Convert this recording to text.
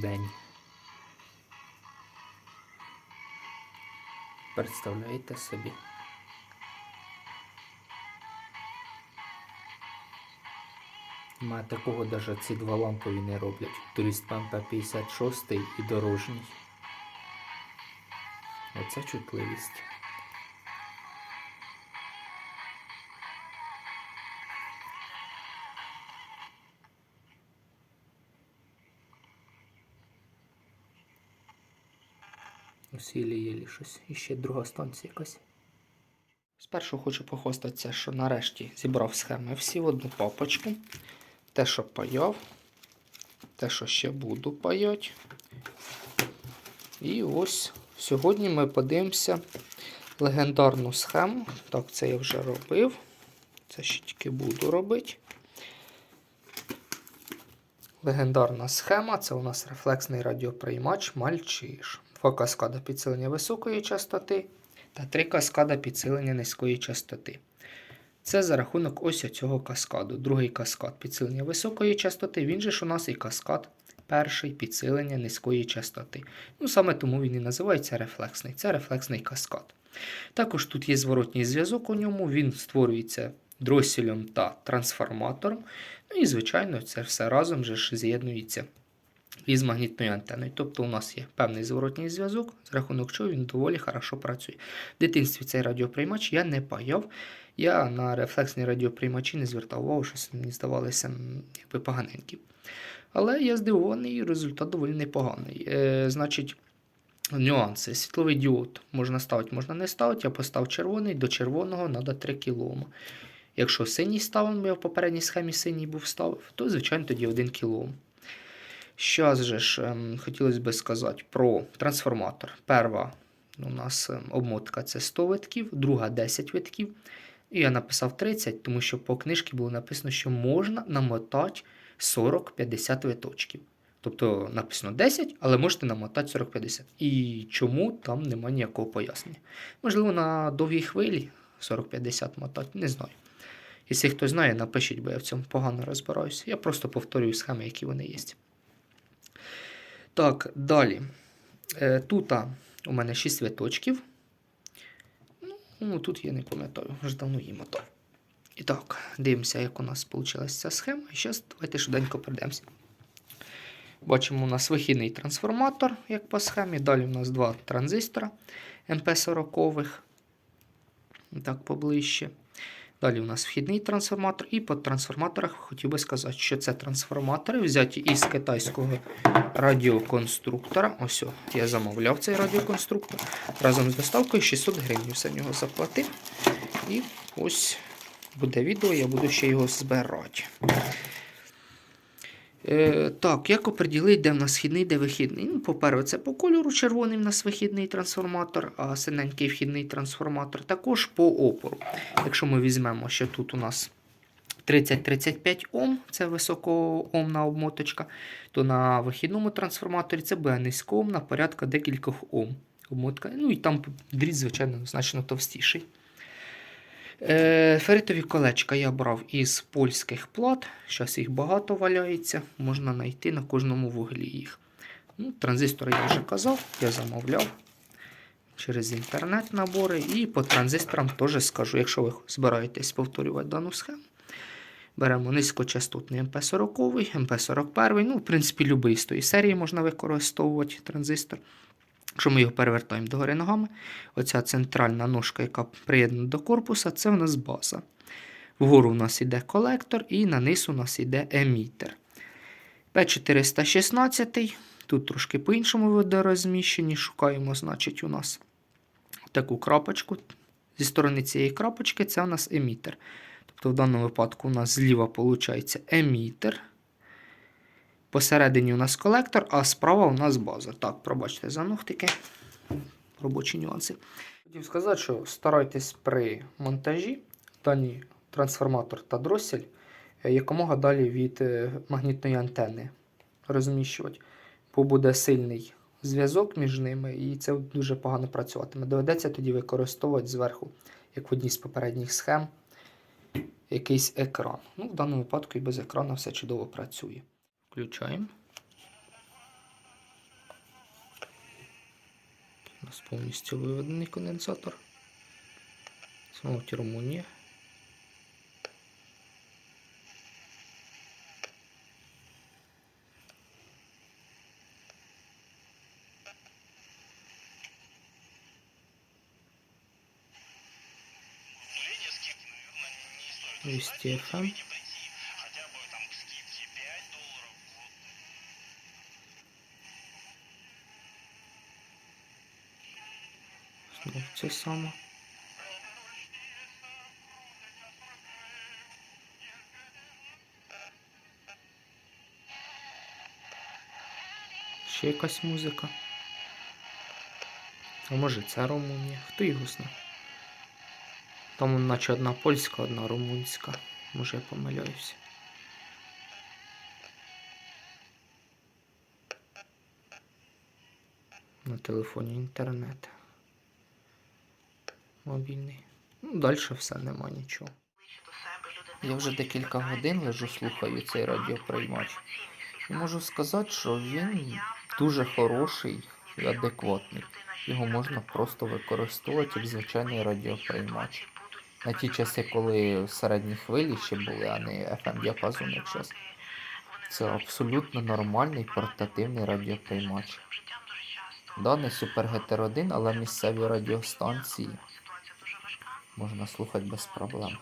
день. Представляєте собі? Ма такого даже ці два лампові не роблять. Турист МП-56 і дорожній. Оце чутливість. Єлі-єлі щось. І ще друга станція якась. Спершу хочу похвастатися, що нарешті зібрав схеми всі в одну папочку. Те, що паяв, те, що ще буду паяти. І ось сьогодні ми подивимося легендарну схему. Так, це я вже робив. Це ще тільки буду робити. Легендарна схема це у нас рефлексний радіоприймач Мальчиш. Два каскада підсилення високої частоти та три каскада підсилення низької частоти. Це за рахунок ось цього каскаду. Другий каскад підсилення високої частоти, він же ж у нас і каскад перший підсилення низької частоти. Ну саме тому він і називається рефлексний. Це рефлексний каскад. Також тут є зворотній зв'язок у ньому, він створюється дросілем та трансформатором. Ну і, звичайно, це все разом же ж з'єднується із магнітною антеною. Тобто у нас є певний зворотній зв'язок, з рахунок чого він доволі хорошо працює. В дитинстві цей радіоприймач я не паяв. Я на рефлексні радіоприймачі не звертав увагу, щось мені здавалося якби поганенькі. Але я здивований, результат доволі непоганий. Е, значить, нюанси. Світловий діод можна ставити, можна не ставити. Я поставив червоний, до червоного треба 3 кОм. Якщо синій ставив, я в попередній схемі синій був ставив, то, звичайно, тоді 1 кОм. Щас же ж ем, хотілося б сказати про трансформатор. Перша у нас ем, обмотка це 100 витків, друга 10 витків. І я написав 30, тому що по книжці було написано, що можна намотати 40-50 виточків. Тобто написано 10, але можете намотати 40-50. І чому там немає ніякого пояснення. Можливо, на довгій хвилі 40-50 мотати, не знаю. Якщо хтось знає, напишіть, бо я в цьому погано розбираюся. Я просто повторюю схеми, які вони є. Так, далі. Е, Тут у мене 6 виточків. Ну, тут я не пам'ятаю, вже давно її мотав. І так, дивимося, як у нас вийшла ця схема. І зараз давайте швиденько пройдемося. Бачимо, у нас вихідний трансформатор, як по схемі. Далі у нас два транзистора МП40. Так, поближче. Далі у нас вхідний трансформатор, і по трансформаторах хотів би сказати, що це трансформатори взяті із китайського радіоконструктора. Ось, я замовляв цей радіоконструктор. Разом з доставкою 600 гривень за нього заплатив. І ось буде відео, я буду ще його збирати. Е, так, як оприділити, де в нас східний, де вихідний? Ну, по-перше, це по кольору червоний в нас вихідний трансформатор, а синенький вхідний трансформатор. Також по опору. Якщо ми візьмемо, що тут у нас 30-35 Ом, це високоомна обмоточка, то на вихідному трансформаторі це буде низькоомна, порядка декількох Ом. Обмотка. Ну і там дріт, звичайно, значно товстіший. Е, Феритові колечка я брав із польських плат. Зараз їх багато валяється, можна знайти на кожному вуглі їх. Ну, Транзистори я вже казав, я замовляв через інтернет набори. І по транзисторам теж скажу, якщо ви збираєтесь повторювати дану схему. Беремо низькочастотний МП40, МП41. Ну, в принципі, будь-який з тої серії можна використовувати транзистор. Якщо ми його перевертаємо догори ногами, оця центральна ножка, яка приєднана до корпуса, це у нас база. Вгору у нас йде колектор, і на низ у нас йде емітер. P416. Тут трошки по-іншому видорозміщені. Шукаємо, значить, у нас таку крапочку. Зі сторони цієї крапочки це у нас емітер. Тобто, в даному випадку у нас зліва виходить емітер. Посередині у нас колектор, а справа у нас база. Так, пробачте за ногтики. Робочі нюанси. Хотів сказати, що старайтесь при монтажі дані трансформатор та дросель е, якомога далі від е, магнітної антени розміщувати, бо буде сильний зв'язок між ними, і це дуже погано працюватиме. Доведеться тоді використовувати зверху, як в одній з попередніх схем, якийсь екран. Ну, В даному випадку і без екрану все чудово працює. Включаем. У нас повністю виведений конденсатор. Знову Румунія. Вести FM. Це саме. Ще якась музика. А може це Румунія? Хто його знає? Там наче одна польська, одна румунська. Може я помиляюся. На телефоні інтернет. Мобільний. Ну, далі все нема нічого. Я вже декілька годин лежу, слухаю цей радіоприймач. І можу сказати, що він дуже хороший і адекватний. Його можна просто використовувати як звичайний радіоприймач. На ті часи, коли середні хвилі ще були, а не FM діапазон як зараз. Це абсолютно нормальний портативний радіоприймач. Да, не Супер GTR 1, але місцеві радіостанції можна слухати без проблем.